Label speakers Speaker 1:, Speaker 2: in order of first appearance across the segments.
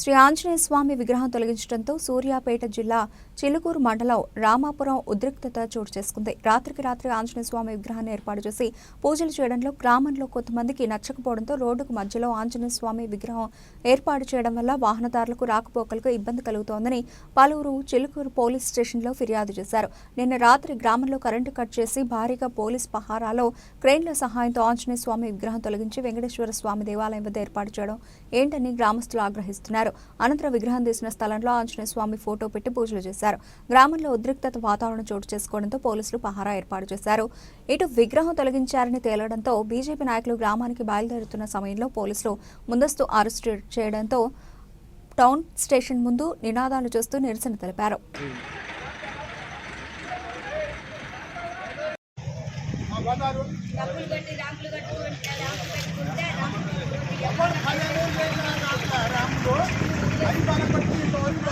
Speaker 1: శ్రీ ఆంజనేయ స్వామి విగ్రహం తొలగించడంతో సూర్యాపేట జిల్లా చిలుకూరు మండలం రామాపురం ఉద్రిక్తత చోటు చేసుకుంది. రాత్రికి రాత్రి ఆంజనేయ స్వామి విగ్రహాన్ని ఏర్పాటు చేసి పూజలు చేయడంలో గ్రామంలో కొంతమందికి నచ్చకపోవడంతో రోడ్డుకు మధ్యలో ఆంజనేయ స్వామి విగ్రహం ఏర్పాటు చేయడం వల్ల వాహనదారులకు రాకపోకలకు ఇబ్బంది కలుగుతోందని పలువురు చిలుకూరు పోలీస్ స్టేషన్లో ఫిర్యాదు చేశారు. నిన్న రాత్రి గ్రామంలో కరెంటు కట్ చేసి భారీగా పోలీస్ పహారాలో క్రెయిన్ల సహాయంతో ఆంజనేయ స్వామి విగ్రహం తొలగించి వెంకటేశ్వర స్వామి దేవాలయం వద్ద ఏర్పాటు చేయడం ఏంటని గ్రామస్తులు ఆగ్రహిస్తున్నారు. అనంతరం విగ్రహం తీసిన స్థలంలో ఆంజనేయ స్వామి ఫోటో పెట్టి పూజలు చేశారు. గ్రామంలో ఉద్రిక్తత వాతావరణం చోటు చేసుకోవడంతో పోలీసులు పహారా ఏర్పాటు చేశారు. ఇటు విగ్రహం తొలగించారని తేలడంతో బీజేపీ నాయకులు గ్రామానికి బయలుదేరుతున్న సమయంలో పోలీసులు ముందస్తు అరెస్టు చేయడంతో టౌన్ స్టేషన్ ముందు నినాదాలు చేస్తూ నిరసన తెలిపారు.
Speaker 2: డబ్బులు కట్టి ర్యాంపులు కట్టుకుంటే ర్యాంపు పెట్టుకుంటే. तो आई बारह पट्टी तो
Speaker 3: आई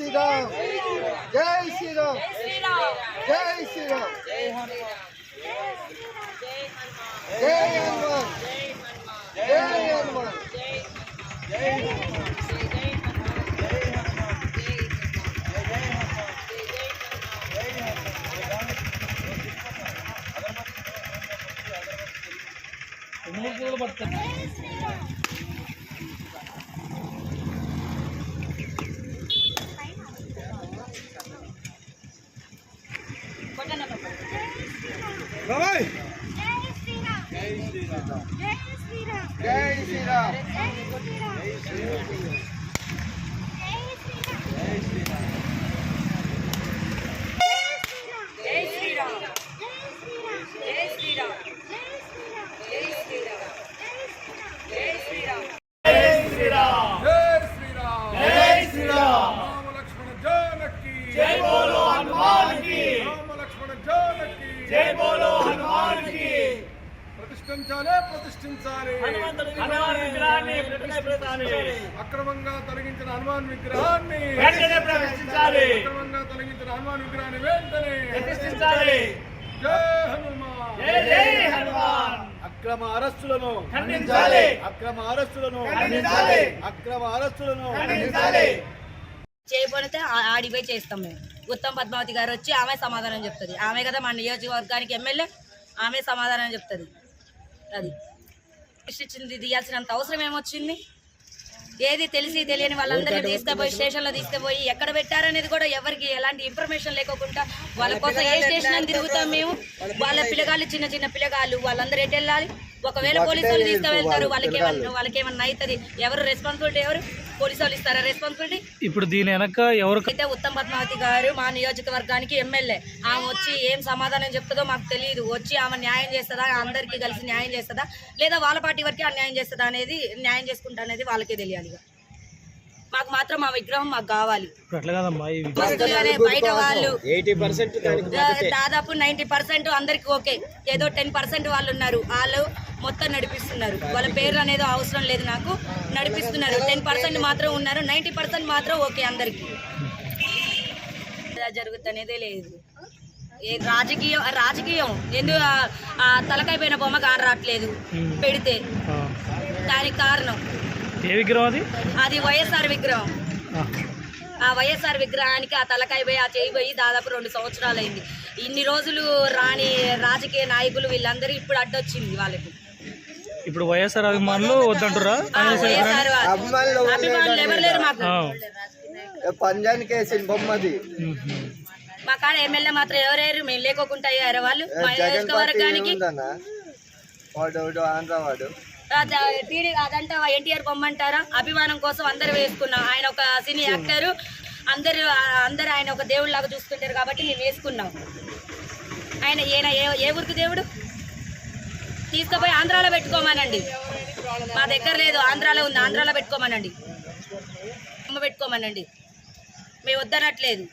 Speaker 3: శ్రీరామ్ జై శ్రీరామ్ జై శ్రీరామ్ జై హనుమాన్ జై హనుమాన్ బాబాయ్ జై శ్రీరామ్
Speaker 2: జై శ్రీరామ్ జై శ్రీరామ్ జై శ్రీరామ్ జై శ్రీరామ్
Speaker 3: జై శ్రీరామ్ జై శ్రీరామ్ రామ లక్ష్మణ జానకి జై బోలో హనుమాన్కి రామ లక్ష్మణ జానకి జై బోలో హనుమాన్కి ప్రతిష్ఠించాలి ప్రతిష్ఠించాలి.
Speaker 4: హనుమాన్ విగ్రహాన్ని ప్రతిష్ఠించాలి.
Speaker 3: అక్రమంగా తొలగించిన హనుమాన్ విగ్రహాన్ని అక్రమంగా తొలగించిన హనుమాన్ విగ్రహాన్ని వెంటనే
Speaker 4: ప్రతిష్ఠించాలి.
Speaker 3: జై హనుమాన్.
Speaker 4: జై జై హనుమాన్.
Speaker 5: అక్రమ అరెస్టులను
Speaker 4: ఖండించాలి.
Speaker 5: అక్రమ అరెస్టులను
Speaker 4: ఖండించాలి.
Speaker 5: అక్రమ అరెస్టులను
Speaker 4: ఖండించాలి.
Speaker 2: చేయబోతే ఆడిపోయి చేస్తాం మేము. ఉత్తమ్ పద్మావతి గారు వచ్చి ఆమె సమాధానం చెప్తుంది. ఆమె కదా మా నియోజకవర్గానికి ఎమ్మెల్యే ఆమె సమాధానం చెప్తుంది. అది. ఇచ్చింది తీయాల్సినంత అవసరం ఏమొచ్చింది? ఏది తెలిసి తెలియని వాళ్ళందరినీ తీసుకుపోయి స్టేషన్లో తీసుకుపోయి ఎక్కడ పెట్టారనేది కూడా ఎవరికి ఎలాంటి ఇన్ఫర్మేషన్ లేకోకుండా వాళ్ళ కోసం ఏ స్టేషన్ అని తిరుగుతాం మేము? వాళ్ళ పిల్లగాళ్ళు చిన్న చిన్న పిల్లగాళ్ళు వాళ్ళందరూ ఎటు వెళ్ళాలి ఒకవేళ పోలీసు వాళ్ళు తీసుకువెళ్తారు వాళ్ళకి ఏమన్నా వాళ్ళకి ఏమన్నా అవుతుంది? ఎవరు రెస్పాన్సిబిలిటీ ఎవరు? పోలీసు వాళ్ళు ఇస్తారా రెస్పాన్సిబిలిటీ
Speaker 4: ఇప్పుడు దీని వెనక ఎవరు
Speaker 2: అయితే ఉత్తమ్ పద్మావతి గారు మా నియోజకవర్గానికి ఎమ్మెల్యే. ఆమె వచ్చి ఏం సమాధానం చెప్తుందో మాకు తెలియదు. వచ్చి ఆమె న్యాయం చేస్తుందా? అందరికీ కలిసి న్యాయం చేస్తుందా? లేదా వాళ్ళ పార్టీ వరకే అన్యాయం చేస్తుందా అనేది న్యాయం చేసుకుంటా అనేది వాళ్ళకే తెలియాలి. మాకు మాత్రం మా విగ్రహం మాకు కావాలి. బయట వాళ్ళు దాదాపు నైన్టీ పర్సెంట్ అందరికి ఓకే. ఏదో టెన్ పర్సెంట్ వాళ్ళు ఉన్నారు. వాళ్ళు మొత్తం నడిపిస్తున్నారు. వాళ్ళ పేరు అనేది అవసరం లేదు నాకు. నడిపిస్తున్నారు. టెన్ పర్సెంట్ మాత్రం ఉన్నారు. నైన్టీ పర్సెంట్ మాత్రం ఓకే అందరికి. జరుగుతున్నదే లేదు. ఏ రాజకీయం రాజకీయం. ఎందుకు ఆ- ఆ తలకాయ పోయిన బొమ్మ కాని రావట్లేదు పెడితే. దానికి కారణం.
Speaker 4: ఏ విగ్రహం అది?
Speaker 2: అది వైఎస్ఆర్ విగ్రహం.
Speaker 4: ఆ.
Speaker 2: ఆ వైఎస్ఆర్ విగ్రహానికి ఆ తలకాయ పోయి ఆ చేయి పోయి దాదాపు రెండు సంవత్సరాలు అయింది ఇన్ని రోజులు రాని రాజకీయ నాయకులు వీళ్ళందరూ ఇప్పుడు అడ్డొచ్చింది వాళ్ళకి.
Speaker 4: ఇప్పుడు వైఎస్ఆర్ అభిమానులు వద్దంటురా.
Speaker 6: పంజానికి వేసిన బొమ్మది.
Speaker 4: మ్మ్.
Speaker 2: మా కాడ ఎమ్మెల్యే మాత్రం ఎవరెవరు మేము లేకోకుండా అయ్యారు వాళ్ళు. మా నియోజకవర్గానికి
Speaker 6: వాడు ఆంధ్ర
Speaker 2: అదంటే ఎన్టీఆర్ బొమ్మంటారా అభిమానం కోసం అందరు వేసుకున్నాం ఆయన ఒక సినీ యాక్టర్. అందరు అందరు ఆయన ఒక దేవుడు లాగా చూసుకుంటారు కాబట్టి మేము వేసుకున్నాం. ఆయన ఏ ఏ ఊరికి దేవుడు? తీసుకుపోయి ఆంధ్రాలో పెట్టుకోమనండి. మా దగ్గర లేదు ఆంధ్రాలో ఉంది ఆంధ్రాలో పెట్టుకోమనండి. అమ్మ పెట్టుకోమనండి. మేము వద్దనట్లేదు.